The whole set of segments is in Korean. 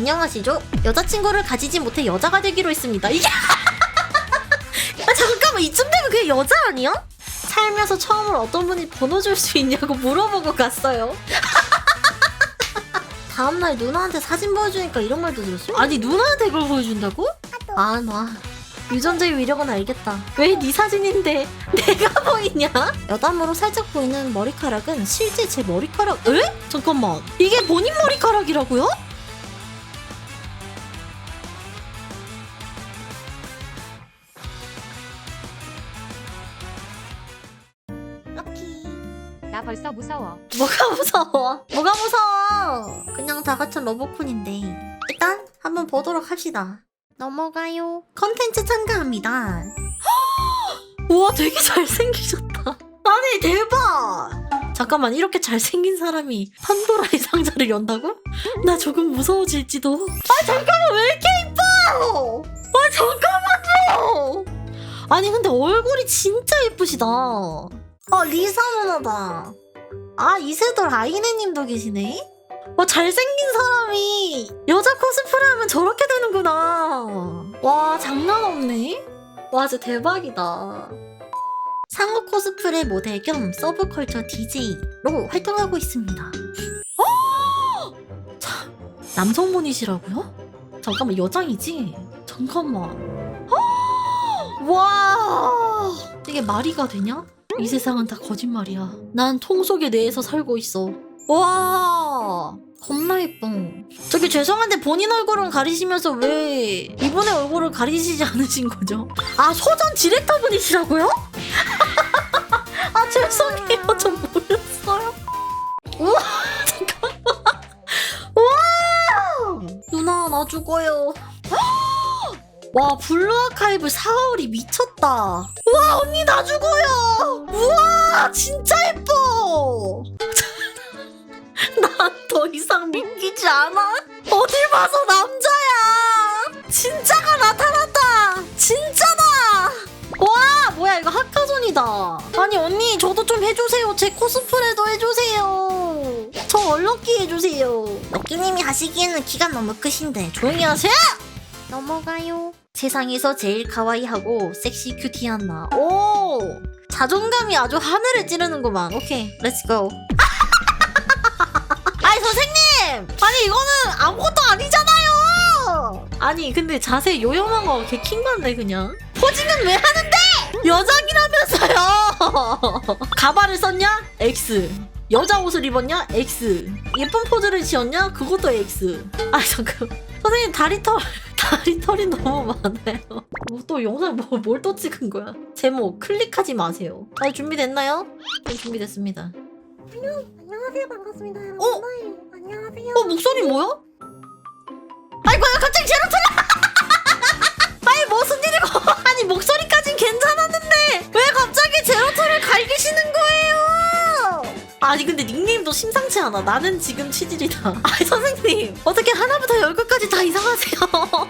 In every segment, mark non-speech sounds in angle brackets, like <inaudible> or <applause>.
안녕하시죠? 여자친구를 가지지 못해 여자가 되기로 했습니다. 이게 아, <laughs> 잠깐만 이쯤 되면 그게 여자 아니야? 살면서 처음으로 어떤 분이 번호 줄 수 있냐고 물어보고 갔어요. <laughs> 다음날 누나한테 사진 보여주니까 이런 말도 들었어? 아니 누나한테 그걸 보여준다고? 아 나. 유전자의 위력은 알겠다. 왜 네 사진인데 내가 <laughs> 보이냐? 여담으로 살짝 보이는 머리카락은 실제 제 머리카락. 에? 잠깐만. 이게 본인 머리카락이라고요? 무서워. 뭐가 무서워? 뭐가 무서워? 그냥 다 같은 러브콘인데. 일단 한번 보도록 합시다. 넘어가요. 컨텐츠 참가합니다. <gasps> 우와, 되게 잘생기셨다. 아니, 대박! 잠깐만, 이렇게 잘생긴 사람이 판도라의 상자를 연다고? 나 조금 무서워질지도. 아, 잠깐만, 왜 이렇게 이뻐! 아, 잠깐만요! 아니, 근데 얼굴이 진짜 예쁘시다. 어, 리사 누나다. 아, 이세돌 아이네님도 계시네? 와, 잘생긴 사람이 여자 코스프레 하면 저렇게 되는구나. 와, 장난 없네. 와, 진짜 대박이다. 상어 코스프레 모델 겸 서브컬처 DJ로 활동하고 있습니다. 어! 참, 남성분이시라고요? 잠깐만, 여장이지? 잠깐만. 어! 와, 이게 말이가 되냐? 이 세상은 다 거짓말이야. 난 통 속에 내에서 살고 있어. 와, 겁나 예뻐. 저기 죄송한데 본인 얼굴은 가리시면서 왜 이분의 얼굴을 가리시지 않으신 거죠? 아, 소전 디렉터분이시라고요? <laughs> 아, 죄송해요. 저 몰랐어요. 우와, 잠깐만. <laughs> 와! 누나, 나 죽어요. <gasps> 와, 블루 아카이브 4월이 미쳤다. 와, 언니, 나 죽어요. 우와, 진짜 예뻐. <laughs> 난 더 이상 믿기지 않아. 어딜 봐서 남자야. 진짜가 나타났다. 진짜다. 와, 뭐야, 이거 하카존이다. 아니, 언니, 저도 좀 해주세요. 제 코스프레도 해주세요. 저 얼럭키 해주세요. 럭키님이 하시기에는 키가 너무 크신데, 조용히 하세요! 넘어가요. 세상에서 제일 카와이하고 섹시 큐티한 나. 오! 자존감이 아주 하늘을 찌르는구만. 오케이, 렛츠고. <laughs> 아니, 선생님! 아니, 이거는 아무것도 아니잖아요! 아니, 근데 자세 요염한 거 개 킹 받네, 그냥. 포징은 왜 하는데! 여장이라면서요! <laughs> 가발을 썼냐? X. 여자 옷을 입었냐? X. 예쁜 포즈를 지었냐? 그것도 X. 아, 잠깐. 선생님, 다리 털. <laughs> 다리 털이 너무 많아요. 뭐 또 영상 뭐, 뭘또 찍은 거야? 제목 클릭하지 마세요. 아, 준비됐나요? 네, 준비됐습니다. 안녕하세요 반갑습니다 여러분 어? 네, 안녕하세요 어, 목소리 뭐야? 아이고, 야, 갑자기 제로 털 아니, 무슨 일이고. 아니, 목소리까진 괜찮았는데, 왜 아니, 근데 닉네임도 심상치 않아. 나는 지금 치질이다. <laughs> 아니, 선생님. 어떻게 하나부터 열끝까지 다 이상하세요?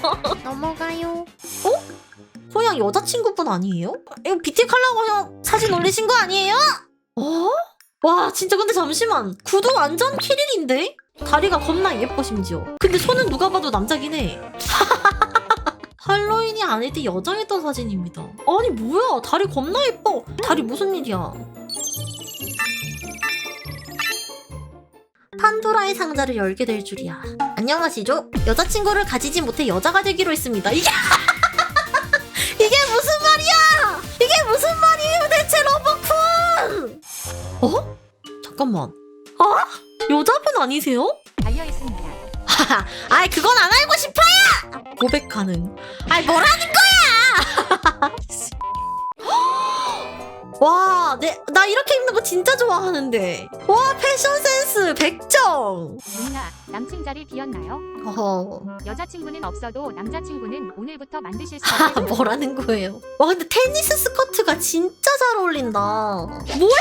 <laughs> 넘어가요. 어? 그냥 여자친구분 아니에요? 이거 BT 하려고 그냥 사진 올리신 거 아니에요? 어? 와, 진짜 근데 잠시만. 구두 완전 키릴인데? 다리가 겁나 예뻐 심지어. 근데 손은 누가 봐도 남자긴 해. <laughs> 할로윈이 아닐 때 여장했던 사진입니다. 아니 뭐야 다리 겁나 예뻐. 다리 무슨 일이야? 판도라의 상자를 열게 될 줄이야. 안녕하시죠? 여자친구를 가지지 못해 여자가 되기로 했습니다. 이게 <laughs> 이게 무슨 말이야? 이게 무슨 말이에요 대체 러버쿤? 어? 잠깐만. 어? 여자분 아니세요? 달려 있습니다. 아이 그건 안 알고 싶어요. 고백 가능. 아이 뭐라는 거야? <laughs> 와, 내, 나 이렇게 입는 거 진짜 좋아하는데. 와, 패션 센스 100점. 누나, 남친 자리 비었나요? 어허. 여자친구는 없어도 남자친구는 오늘부터 만드실 수 <laughs> 아, 있어요. 뭐라는 거예요? 와, 근데 테니스 스커트가 진짜 잘 어울린다. 뭐야?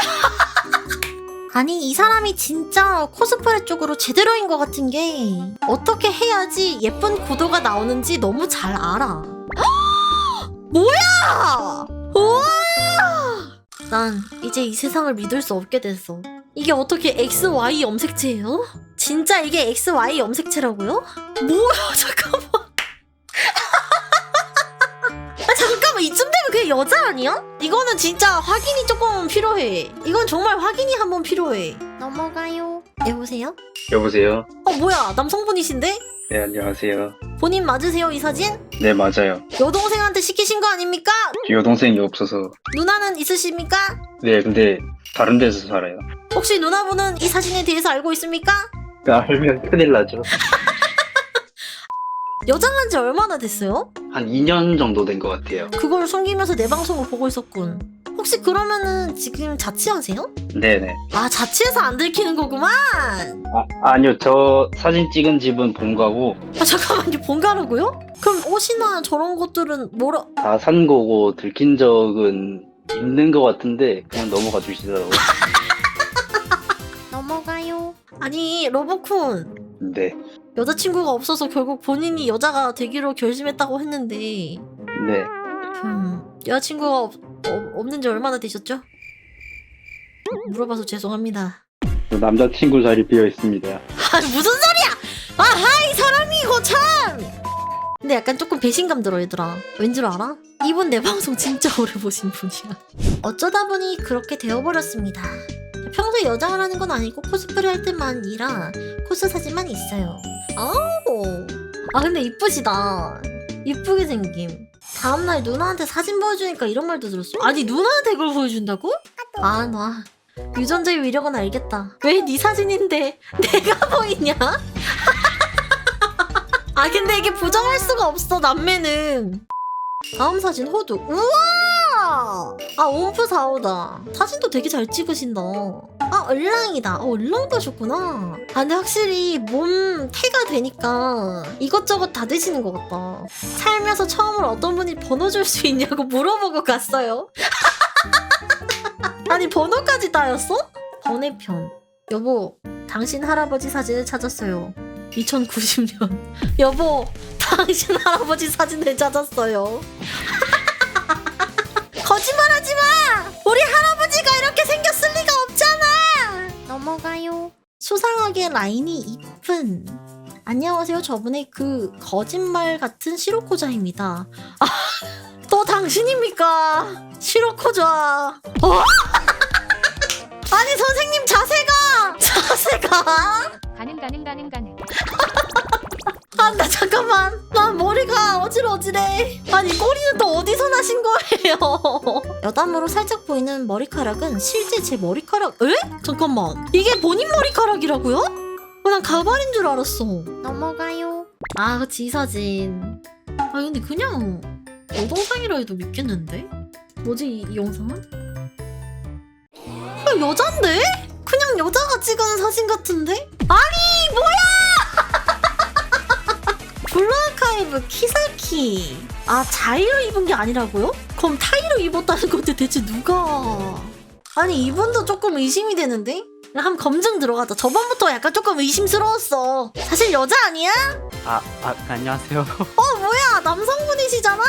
<laughs> 아니, 이 사람이 진짜 코스프레 쪽으로 제대로인 것 같은 게 어떻게 해야지 예쁜 구도가 나오는지 너무 잘 알아. <gasps> 뭐야? 우와! 난 이제 이 세상을 믿을 수 없게 됐어. 이게 어떻게 XY 염색체예요? 진짜 이게 XY 염색체라고요? 뭐야 <laughs> 잠깐만 아 잠깐만 이쯤 되면 그게 여자 아니야? 이거는 진짜 확인이 조금 필요해 이건 정말 확인이 한번 필요해 넘어가요 여보세요? 여보세요? 어 뭐야 남성분이신데? 네, 안녕하세요. 본인 맞으세요 이 사진? 네, 맞아요. 여동생한테 시키신 거 아닙니까? 여동생이 없어서. 누나는 있으십니까? 네, 근데 다른 데서 살아요. 혹시 누나분은 이 사진에 대해서 알고 있습니까? 알면 큰일 나죠. <laughs> 여장한 지 얼마나 됐어요? 한 2년 정도 된 것 같아요. 그걸 숨기면서 내 방송을 보고 있었군. 혹시 그러면은 지금 자취하세요? 네네. 아 자취해서 안 들키는 거구만. 아, 아니요, 저 사진 찍은 집은 본가고, 아 잠깐만요 본가라고요? 그럼 옷이나 저런 것들은 뭐라? 다 산 거고, 들킨 적은 있는 것 같은데, 그냥 넘어가 주시더라고요. <laughs> 넘어가요. 아니 러버쿤 네. 여자친구가 없어서 결국 본인이 여자가 되기로 결심했다고 했는데 네. 음, 여자친구가 없, 어, 없는 지 얼마나 되셨죠? 물어봐서 죄송합니다. 저 남자친구 자리 비어 있습니다. 아 무슨 소리야! 아하 이 사람이 이거 참! 근데 약간 조금 배신감 들어 얘들아. 왠 줄 알아? 이분 내 방송 진짜 오래 보신 분이야. 어쩌다 보니 그렇게 되어버렸습니다. 평소에 여장을 하는 건 아니고 코스프레 할 때만이라 코스 사진만 있어요. 아우. 아 근데 이쁘시다. 이쁘게 생김. 다음날 누나한테 사진 보여주니까 이런 말도 들었어. 아니 누나한테 그걸 보여준다고? 아 놔. 유전자의 위력은 알겠다. 왜 네 사진인데 <laughs> 내가 보이냐? <laughs> 아 근데 이게 부정할 수가 없어 남매는. 다음 사진 호두. 우와! 아 옴프 4호다. 사진도 되게 잘 찍으신다. 아 얼랑이다. 어 얼랑도 하셨구나. 아 근데 확실히 몸 태가 되니까 이것저것 다 되시는 것 같다. 살면서 처음으로 어떤 분이 번호 줄 수 있냐고 물어보고 갔어요. <laughs> 아니 번호까지 따였어? 번외편. 여보, 당신 할아버지 사진을 찾았어요. 2090년. <laughs> 여보, 당신 할아버지 사진을 찾았어요. <laughs> 거짓말하지 마! 우리 할아버지 수상하게 라인이 이쁜. 안녕하세요. 저분의 그 거짓말 같은 시로코자입니다. 아, 또 당신입니까? 시로코자. 어? <laughs> 아니 선생님 자세가 자세가 가능 가능 가능 가능. 아 나 잠깐만 나 머리가 어질어질해 아니 꼬리는 또 어디서 나신 거예요 <laughs> 여담으로 살짝 보이는 머리카락은 실제 제 머리카락 에? 잠깐만 이게 본인 머리카락이라고요? 어, 난 가발인 줄 알았어 넘어가요 아 그치 이 사진 아 근데 그냥 여동상이라 해도 믿겠는데? 뭐지 이, 이 영상은? 그냥 여잔데? 그냥 여자가 찍은 사진 같은데? 아니 뭐야! 블루아카이브 키사키 아 자의로 입은 게 아니라고요? 그럼 타이로 입었다는 <laughs> 건데 대체 누가 아니 이분도 조금 의심이 되는데? 한번 검증 들어가자 저번부터 약간 조금 의심스러웠어 사실 여자 아니야? 아, 아 안녕하세요. <laughs> 어 뭐야 남성분이시잖아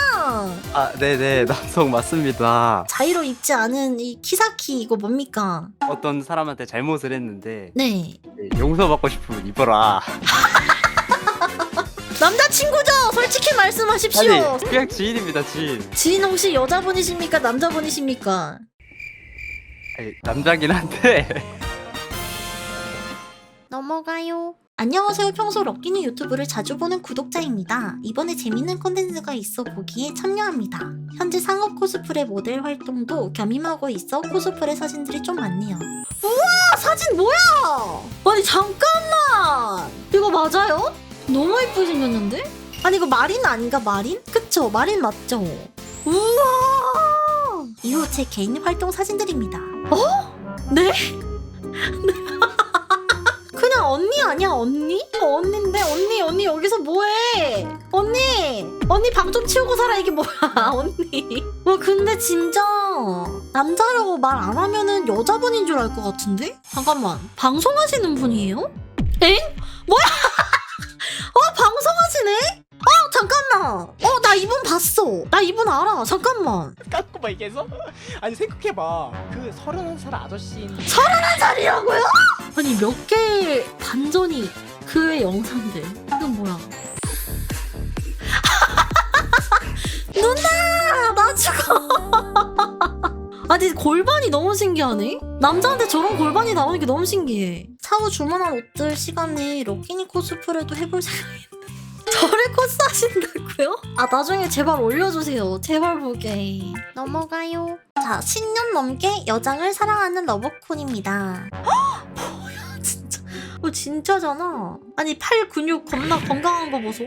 아, 네네 <laughs> 남성 맞습니다. 자의로 입지 않은 이 키사키 이거 뭡니까? 어떤 사람한테 잘못을 했는데 네 네, 용서받고 싶으면 입어라. 남자친구죠 솔직히 말씀하십시오 아니 그냥 지인입니다 지인. 지인 혹시 여자분이십니까 남자분이십니까? 아니, 남자긴 한데 넘어가요. 안녕하세요. 평소 럭키는 유튜브를 자주 보는 구독자입니다. 이번에 재밌는 콘텐츠가 있어 보기에 참여합니다. 현재 상업 코스프레 모델 활동도 겸임하고 있어 코스프레 사진들이 좀 많네요. 우와! 사진 뭐야! 아니 잠깐만! 이거 맞아요? 너무 예쁘게 생겼는데? 아니 이거 마린 아닌가 마린? 그쵸? 마린 맞죠? 우와! 이후 제 개인 활동 사진들입니다. 어? 네? <laughs> 그냥 언니 아니야 언니? 어, 언니인데 언니 언니 여기서 뭐해? 언니 언니 방 좀 치우고 살아 이게 뭐야 <laughs> 언니? 와 근데 진짜 남자라고 말 안 하면은 여자분인 줄 알 것 같은데? 잠깐만 방송하시는 분이에요? 엥? 뭐야? 어 나 이분 봤어. 나 이분 알아. 잠깐만. 깎고 막 얘기해서? 아니 생각해봐. 그 서른한 살 아저씨인 한 살이라고요? 아니 몇 개의 반전이 그외 영상들. 이건 뭐야? <laughs> 누나! 나 죽어. <laughs> 아니 골반이 너무 신기하네? 남자한테 저런 골반이 나오는 게 너무 신기해. 사후 주문한 옷들 시간에 럭키니 코스프레도 해볼 생각인데 저를 코스 하신다고요? 아 나중에 제발 올려주세요. 제발 보게. 넘어가요. 자 10년 넘게 여장을 사랑하는 러버콘입니다. <gasps> 뭐야 진짜. 어 진짜잖아. 아니 팔 근육 겁나 건강한 거 보소.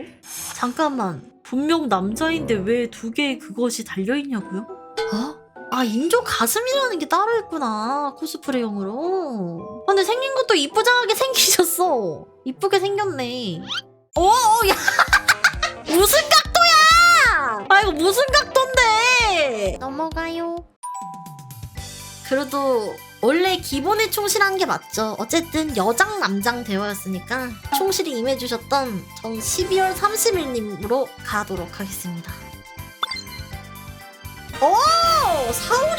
잠깐만. 분명 남자인데 왜 두 개의 그것이 달려있냐고요? 어? 아 인조 가슴이라는 게 따로 있구나 코스프레용으로. 근데 생긴 것도 이쁘장하게 <laughs> 생기셨어. 이쁘게 생겼네 오, 야 <laughs> 무슨 각도야 아 이거 무슨 각도인데 넘어가요 그래도 원래 기본에 충실한 게 맞죠. 어쨌든 여장 남장 대화였으니까 충실히 임해주셨던 전 12월 30일님으로 가도록 하겠습니다. 오! 좋아!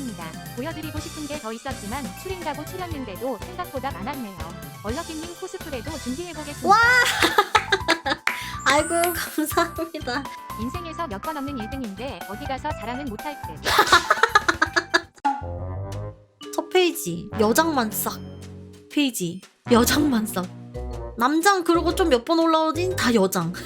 감사합니다. 보여드리고 싶은 게 더 있었지만 추린다고 추렸는데도 생각보다 많았네요. 얼럭키님 코스프레도 준비해보겠습니다. 와! <laughs> 아이고, 감사합니다. 인생에서 몇 번 없는 1등인데 어디 가서 자랑은 못할 듯. <laughs> 첫 페이지 여장만 싹 페이지 여장만 싹 남장 그러고 좀 몇 번 올라오진 다 여장 <laughs>